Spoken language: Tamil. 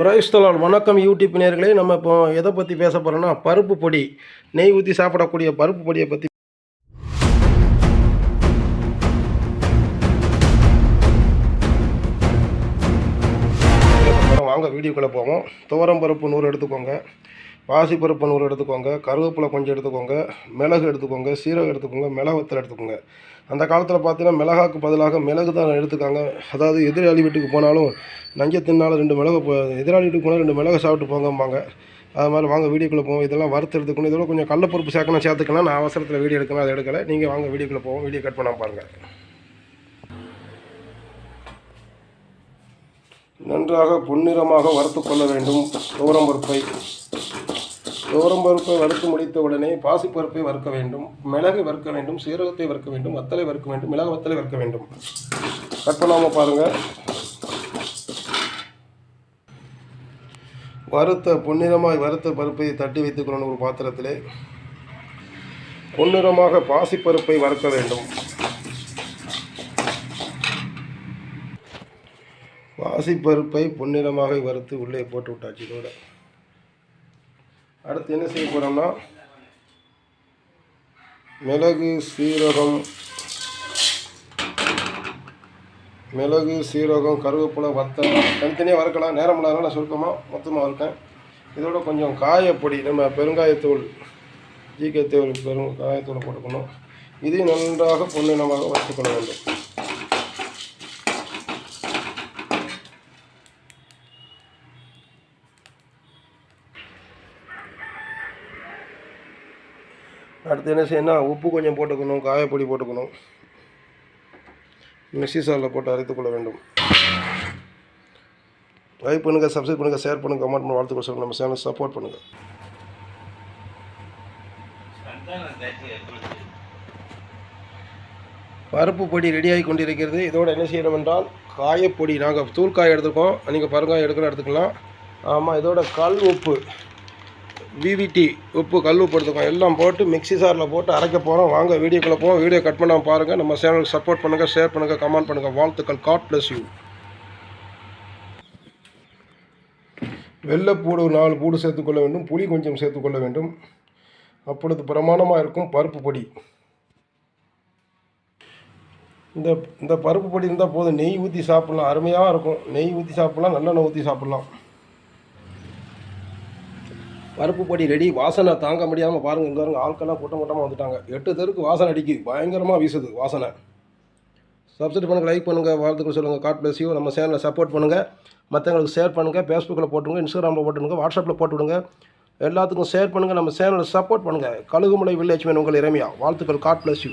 பிரைஸ்தலால் வணக்கம் யூடியூப் நேர்களே நம்ம இப்போ எதை பற்றி பேச போகிறோன்னா பருப்பு பொடி நெய் ஊற்றி சாப்பிடக்கூடிய பருப்பு பொடியை பற்றி வாங்க வீடியோக்குள்ளே போவோம். துவரம் பருப்பு நூறு எடுத்துக்கோங்க. பாசிப்பருப்பு நூறு எடுத்துக்கோங்க கருவேப்பிலை கொஞ்சம் எடுத்துக்கோங்க மிளகு எடுத்துக்கோங்க சீரகம் எடுத்துக்கோங்க மிளகத்தில் எடுத்துக்கோங்க. அந்த காலத்தில் பார்த்தீங்கன்னா மிளகாக்கு பதிலாக மிளகு தான் எடுத்துக்காங்க. அதாவது எதிராளி வீட்டுக்கு போனாலும் நஞ்சை தின்னாலும் ரெண்டு மிளகு போ- எதிராளி வீட்டுக்கு போனால் ரெண்டு மிளகு சாப்பிட்டு போங்கம்பாங்க. அது மாதிரி வாங்க வீடியோக்குள்ளே போவோம். இதெல்லாம் வறுத்து எடுத்துக்கணும். இதோட கொஞ்சம் கடலப்பருப்பு சேர்க்கணும் சேர்த்துக்கலாம். நான் அவசரத்தில் வீடியோ எடுக்கணும் அதை எடுக்கலை. நீங்கள் வாங்க வீடியோக்குள்ளே போவோம். வீடியோ கட் பண்ண பாருங்கள் நன்றாக பொன்னிறமாக வறுத்து கொள்ள வேண்டும். துவரம் பருப்பை. துவரம் பருப்பை வறுத்து முடித்த உடனே பாசிப்பருப்பை வறுக்க வேண்டும் மிளகு வறுக்க வேண்டும் சீரகத்தை வறுக்க வேண்டும் வத்தலை வறுக்க வேண்டும் மிளகு வத்தலை வறுக்க வேண்டும். கட் பண்ணாமல் பாருங்கள் வறுத்த பொன்னிறமாய் வறுத்த பருப்பை தட்டி வைத்துக்கொள்ளணும் ஒரு பாத்திரத்திலே பொன்னிறமாக பாசிப்பருப்பை வறுக்க வேண்டும். பாசிப்பருப்பை பொன்னிறமாக வறுத்து உள்ளே போட்டு விட்டாச்சு இதோட. அடுத்து என்ன செய்ய போகிறோம்னா மிளகு சீரகம் மிளகு சீரகம் கருவேப்பிலை வத்தல் தனித்தனியாக வறுக்கலாம். நேரம் இல்லாதனால சுருக்கமாக மொத்தமாக வறுக்கேன். இதோட கொஞ்சம் காயப்பொடி நம்ம பெருங்காயத்தூள் ஜீக்கத்தூள் பெரும் காயத்தூளை போட்டுக்கணும். இதையும் நன்றாக பொன்னிறமாக வறுத்துக்கொள்ள வேண்டும். அடுத்து என்ன செய்யணும் உப்பு கொஞ்சம் போட்டுக்கணும் காயப்பொடி போட்டுக்கணும். மிக்சி சாரில் போட்டு அரைத்து கொள்ள வேண்டும். லைக் பண்ணுங்கள் சப்ஸ்கிரைப் பண்ணுங்கள் ஷேர் பண்ணுங்கள் கமெண்ட் பண்ணி வாழ்த்துக்கள் சொல்லுங்கள் நம்ம சேனல் சப்போர்ட் பண்ணுங்கள் பருப்பு பொடி ரெடியாகி கொண்டிருக்கிறது. இதோட என்ன செய்யணும் என்றால் காயப்பொடி நாங்கள் தூள் காய் எடுத்துக்கோம் நீங்கள் பருங்காயம் எடுக்கணும் எடுத்துக்கலாம். ஆமாம் இதோட கல் உப்பு. விவிடி உப்பு கல் உப்பு எடுத்துக்கோம் எல்லாம் போட்டு மிக்ஸி சாரில் போட்டு அரைக்க போகிறோம் வாங்க வீடியோக்குள்ளே போவோம். வீடியோ கட் பண்ணாமல் பாருங்கள் நம்ம சேனலுக்கு சப்போர்ட் பண்ணுங்கள் ஷேர் பண்ணுங்கள் கமெண்ட் பண்ணுங்கள் வாழ்த்துக்கள். காட் ப்ளஸ் யூ வெள்ளைப்பூடு நாலு பூடு சேர்த்துக்கொள்ள வேண்டும். புளி கொஞ்சம் சேர்த்துக்கொள்ள வேண்டும். அப்பொழுது பிரமாணமாக இருக்கும் பருப்பு பொடி. இந்த இந்த பருப்பு பொடி இருந்தால் போதும். நெய் ஊற்றி சாப்பிட்லாம். அருமையாக இருக்கும். நெய் ஊற்றி சாப்பிட்லாம். நல்லெண்ணெய் ஊற்றி சாப்பிட்லாம். பருப்பு பொடி ரெடி வாசனை தாங்க முடியாமல் பாருங்கள் இங்கே இருங்க ஆட்கள்லாம் கூட்டம் கூட்டமாக வந்துட்டாங்க. எட்டு தெருக்கு வாசனை அடிக்குது. பயங்கரமாக வீசுது வாசனை. சப்ஸ்கிரைப் பண்ணுங்கள் லைக் பண்ணுங்கள் வாழ்த்துக்கள் சொல்லுங்கள் காட் பிளஸ் யூ நம்ம சேனலை சப்போர்ட் பண்ணுங்கள் மற்றவங்களுக்கு ஷேர் பண்ணுங்கள் ஃபேஸ்புக்கில் போட்டுருங்க இன்ஸ்டாகிராமில் போட்டுருங்க வாட்ஸ்அப்பில் போட்டுவிடுங்க. எல்லாத்துக்கும் ஷேர் பண்ணுங்கள் நம்ம சேனலை சப்போர்ட் பண்ணுங்கள் கழுகுமலை வில்லேஜ் மேன் உங்கள் இறமையா. வாழ்த்துக்கள். God bless you